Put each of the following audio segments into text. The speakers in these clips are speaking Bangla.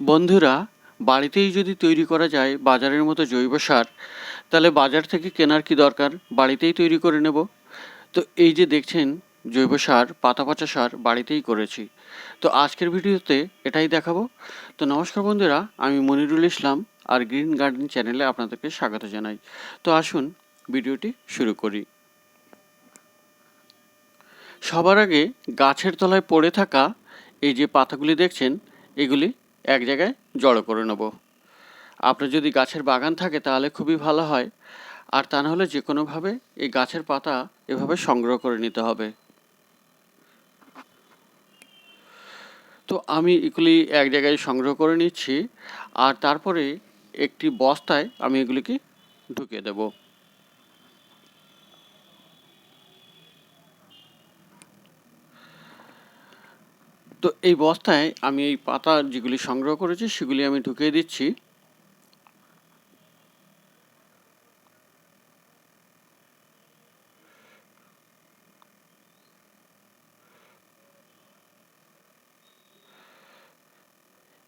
বন্ধুরা, বাড়িতেই যদি তৈরি করা যায় বাজারের মতো জৈব সার, তাহলে বাজার থেকে কেনার কি দরকার? বাড়িতেই তৈরি করে নেব। তো এই যে দেখছেন, জৈব সার, পাতা পচা সার বাড়িতেই করেছি। তো আজকের ভিডিওতে এটাই দেখাবো। তো নমস্কার বন্ধুরা, আমি মনিরুল ইসলাম, আর গ্রিন গার্ডেন চ্যানেলে আপনাদেরকে স্বাগত জানাই। তো আসুন, ভিডিওটি শুরু করি। সবার আগে গাছের তলায় পড়ে থাকা এই যে পাতাগুলি দেখছেন, এগুলি এক জায়গায় জড়ো করে নেব। আপনার যদি গাছের বাগান থাকে তাহলে খুবই ভালো হয়। আর তা নাহলে যে কোনোভাবে এই গাছের পাতা এভাবে সংগ্রহ করে নিতে হবে। তো আমি এগুলি এক জায়গায় সংগ্রহ করে নিচ্ছি। আর তারপরে একটি বস্তায় আমি এগুলিকে ঢুকিয়ে দেব। তো এই বস্তায় আমি এই পাতা যেগুলি সংগ্রহ করেছি, সেগুলি আমি ঢুকিয়ে দিচ্ছি।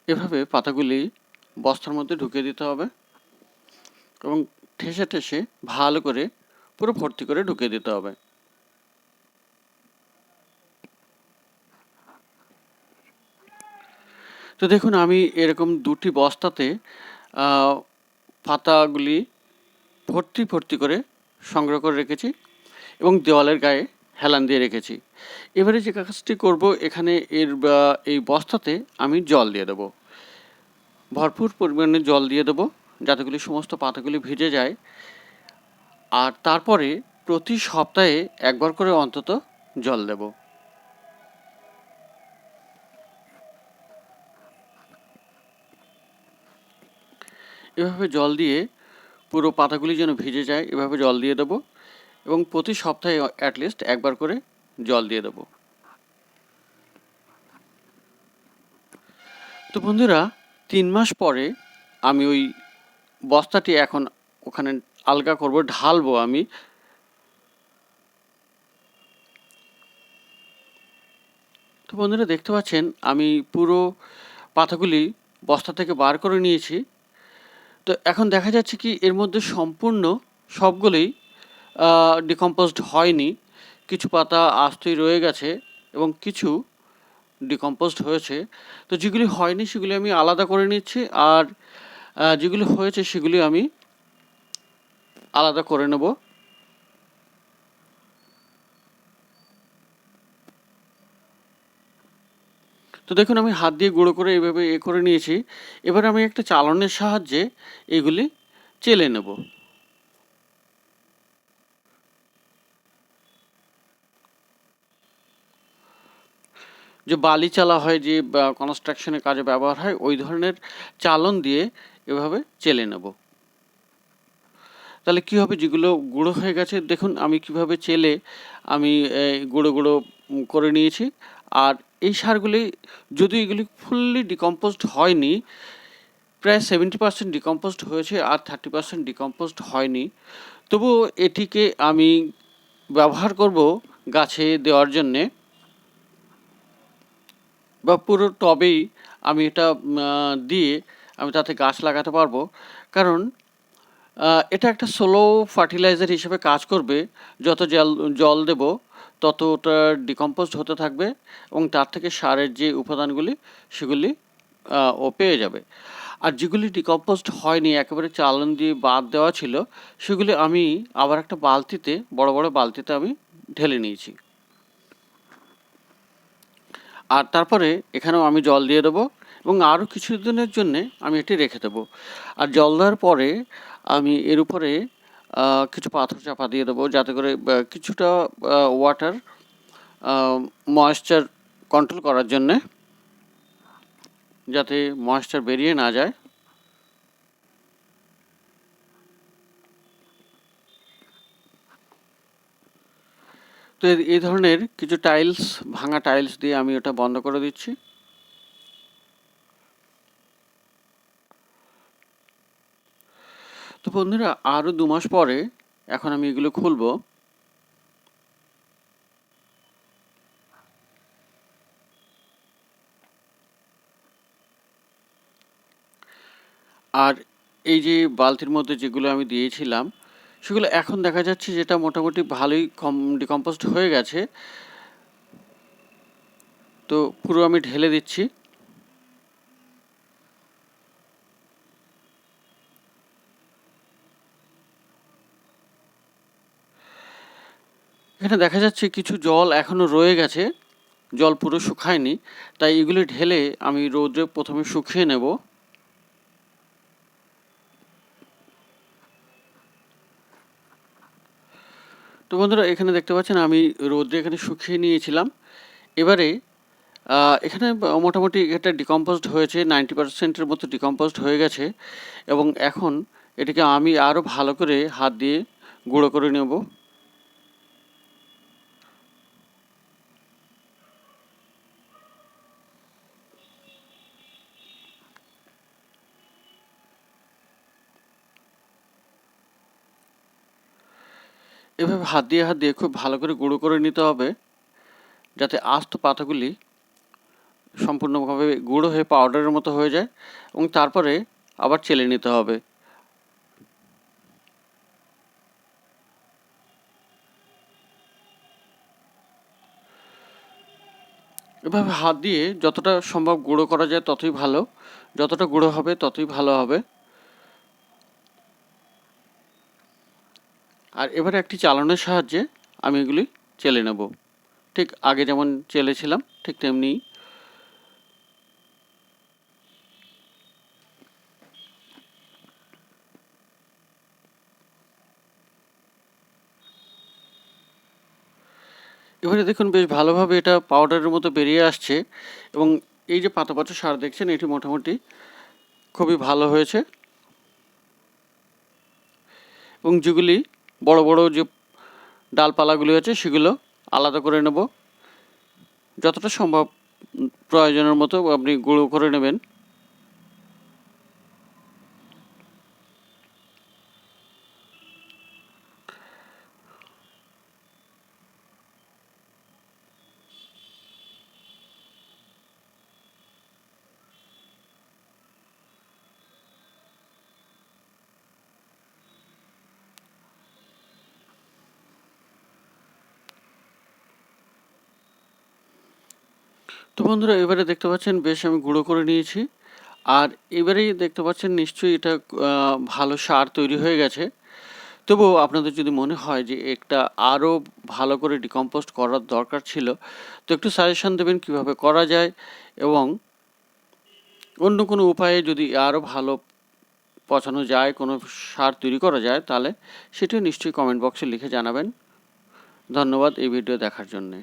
এভাবে পাতাগুলি বস্তার মধ্যে ঢুকিয়ে দিতে হবে এবং ঠেসে ঠেসে ভালো করে পুরো ভর্তি করে ঢুকিয়ে দিতে হবে। তো দেখুন, আমি এরকম দুটি বস্তাতে পাতাগুলি ভর্তি ভর্তি করে সংগ্রহ করে রেখেছি এবং দেওয়ালের গায়ে হেলান দিয়ে রেখেছি। এবারে যে কাজটি করব, এখানে এর এই বস্তাতে আমি জল দিয়ে দেবো। ভরপুর পরিমাণে জল দিয়ে দেবো যাতেগুলি সমস্ত পাতাগুলি ভিজে যায়। আর তারপরে প্রতি সপ্তাহে একবার করে অন্তত জল দেব। এভাবে জল দিয়ে পুরো পাতাগুলি যেন ভিজে যায়, এভাবে জল দিয়ে দেবো এবং প্রতি সপ্তাহে অ্যাটলিস্ট একবার করে জল দিয়ে দেবো। তো বন্ধুরা, তিন মাস পরে আমি ওই বস্তাটি এখন ওখানে আলগা করব, ঢালবো আমি। তো বন্ধুরা, দেখতে পাচ্ছেন আমি পুরো পাতাগুলি বস্তা থেকে বার করে নিয়েছি। তো এখন দেখা যাচ্ছে কি এর মধ্যে সম্পূর্ণ সবগুলোই ডিকম্পোজড হয়নি। কিছু পাতা আস্তই রয়ে গেছে এবং কিছু ডিকম্পোজড হয়েছে। তো যেগুলি হয়নি সেগুলি আমি আলাদা করে নিচ্ছি আর যেগুলি হয়েছে সেগুলি আমি আলাদা করে নেব। তো দেখুন, আমি হাত দিয়ে গুঁড়ো করে এভাবে এ করে নিয়েছি। এবার আমি একটা চালনের সাহায্যে এগুলি চেলে নেব। যে বালি চালা হয়, যে কনস্ট্রাকশনের কাজে ব্যবহার হয়, ওই ধরনের চালন দিয়ে এভাবে চেলে নেব। তাহলে কী হবে? যেগুলো গুঁড়ো হয়ে গেছে, দেখুন, আমি কীভাবে চেলে আমি গুঁড়ো গুঁড়ো করে নিয়েছি। আর এই সারগুলি যদি এগুলি ফুললি ডিকম্পোজড হয়নি, প্রায় সেভেন্টি পার্সেন্ট ডিকম্পোজড হয়েছে আর থার্টি পার্সেন্ট ডিকম্পোজড হয়নি। তবুও এটিকে আমি ব্যবহার করব গাছে দেওয়ার জন্যে। বা পুরো টবেই আমি এটা দিয়ে আমি তাতে গাছ লাগাতে পারব। কারণ এটা একটা সোলো ফার্টিলাইজার হিসেবে কাজ করবে, যত জল জল দেব। তত ওটা ডিকম্পোজড হতে থাকবে এবং তার থেকে সারের যে উপাদানগুলি, সেগুলি ও পেয়ে যাবে। আর যেগুলি ডিকম্পোজড হয়নি, একেবারে চালন দিয়ে বাদ দেওয়া ছিল, সেগুলি আমি আবার একটা বালতিতে, বড় বড় বালতিতে আমি ঢেলে নিয়েছি। আর তারপরে এখানেও আমি জল দিয়ে দেবো এবং আরও কিছুদিনের জন্যে আমি এটি রেখে দেবো। আর জল দেওয়ার পরে আমি এর উপরে কিছু পাথর চাপা দিয়ে দেবো যাতে করে কিছুটা ওয়াটার ময়েশ্চার কন্ট্রোল করার জন্যে যাতে ময়েশ্চার বেরিয়ে না যায়। তো এই- ধরনের কিছু টাইলস ভাঙা টাইলস দিয়ে আমি ওটা বন্ধ করে দিচ্ছি। বন্ধুরা আরও দু মাস পরে এখন আমি এগুলো খুলবো। আর এই যে বালতির মধ্যে যেগুলো আমি দিয়েছিলাম, সেগুলো এখন দেখা যাচ্ছে যেটা মোটামুটি ভালোই কম ডিকম্পোস্ট হয়ে গেছে। তো পুরো আমি ঢেলে দিচ্ছি। এখানে দেখা যাচ্ছে কিছু জল এখনও রয়ে গেছে। জল পুরো শুকায়নি। তাই এগুলি ঢেলে আমি রোদে প্রথমে শুকিয়ে নেব। তো বন্ধুরা, এখানে দেখতে পাচ্ছেন আমি রোদ্রে এখানে শুকিয়ে নিয়েছিলাম। এবারে এখানে মোটামুটি এটা ডিকম্পোজড হয়েছে নাইনটি পার্সেন্টের মতো ডিকম্পোজড হয়ে গেছে। এবং এখন এটাকে আমি আরও ভালো করে হাত দিয়ে গুঁড়ো করে নেব। এভাবে হাত দিয়ে হাত দিয়ে খুব ভালো করে গুঁড়ো করে নিতে হবে, যাতে আস্ত পাতাগুলি সম্পূর্ণভাবে গুঁড়ো হয়ে পাউডারের মতো হয়ে যায় এবং তারপরে আবার চেলে নিতে হবে। এভাবে হাত দিয়ে যতটা সম্ভব গুঁড়ো করা যায় ততই ভালো, যতটা গুঁড়ো হবে ততই ভালো হবে। আর এবারে একটি চালানোর সাহায্যে আমি এগুলি চেলে নেব। ঠিক আগে যেমন চেলেছিলাম, ঠিক তেমনি এবারে দেখুন বেশ ভালোভাবে এটা পাউডারের মতো বেরিয়ে আসছে এবং এই যে পাতা পাতা সার দেখছেন, এটি মোটামুটি খুবই ভালো হয়েছে। এবং যেগুলি বড় বড় যে ডালপালাগুলি আছে সেগুলো আলাদা করে নেব। যতটা সম্ভব প্রয়োজনের মতো আপনি গুঁড়ো করে নেবেন। তো বন্ধুরা, এবারে দেখতে পাচ্ছেন বেশ আমি গুঁড়ো করে নিয়েছি। আর এবারেই দেখতে পাচ্ছেন নিশ্চয়ই এটা ভালো সার তৈরি হয়ে গেছে। তবুও আপনাদের যদি মনে হয় যে একটা আরও ভালো করে ডিকম্পোস্ট করার দরকার ছিল, তো একটু সাজেশান দেবেন কীভাবে করা যায় এবং অন্য কোনো উপায়ে যদি আরও ভালো পচানো যায়, কোনো সার তৈরি করা যায়, তাহলে সেটিও নিশ্চয়ই কমেন্ট বক্সে লিখে জানাবেন। ধন্যবাদ এই ভিডিও দেখার জন্যে।